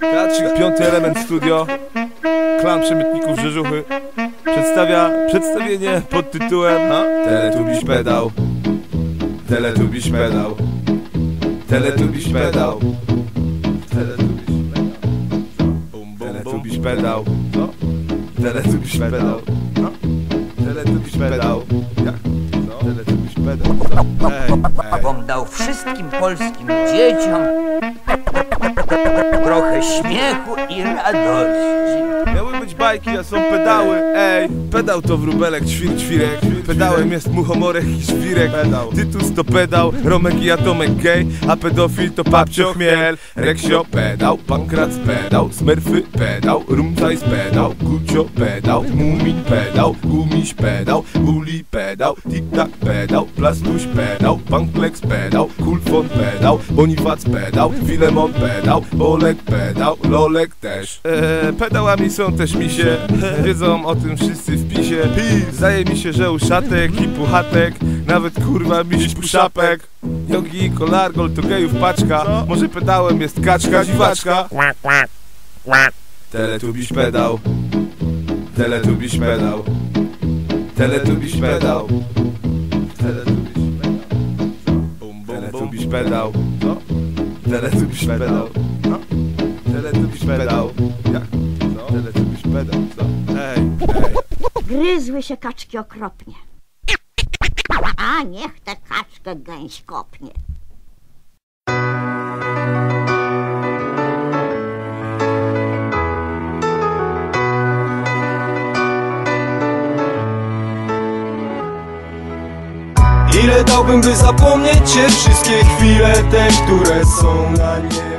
Teatrzyk Piąty Element Studio Klan Przemytników Rzeżuchy Przedstawia przedstawienie pod tytułem no, Teletubiś pedał. Teletubiś pedał. Teletubiś pedał. Teletubiś pedał. Teletubiś pedał no. Teletubiś pedał. No. Teletubiś pedał Ej, Bom dał wszystkim polskim dzieciom śmiechu i radości. Miały być bajki, a są pedały. Ej, pedał to wróbelek, ćwir, ćwirek. Pedałem jest muchomorek i żwirek. Pedał. Tytus to pedał, Romek i Atomek gej A pedofil to papcio chmiel. Reksio pedał, Pankrac pedał Smerfy pedał, Rumcajs pedał Kucio pedał, Mumin pedał Gumiś pedał, Guli pedał Tik-tak pedał, Plastuś pedał Panklex pedał, Kulfon pedał Bonifac pedał, Filemon pedał Bolek pedał, Lolek też. Eee, Pedałami są też misie. Wiedzą o tym wszyscy w pisie. Zdaje mi się, że uszatek i puchatek Nawet kurwa miś puszapek. Jogi i kolargol to gejów paczka. Może pedałem jest kaczka dziwaczka. Teletubiś pedał. Teletubiś pedał. Teletubiś pedał. Teletubiś pedał. Teletubiś pedał? Teletubiś pedał. No? Pedał Jak? Co? Teletubiś pedał Co? Ej, ej Gryzły się kaczki okropnie. A niech tę kaczkę gęś kopnie. Ile dałbym by zapomnieć cię Wszystkie chwile te, które są na nie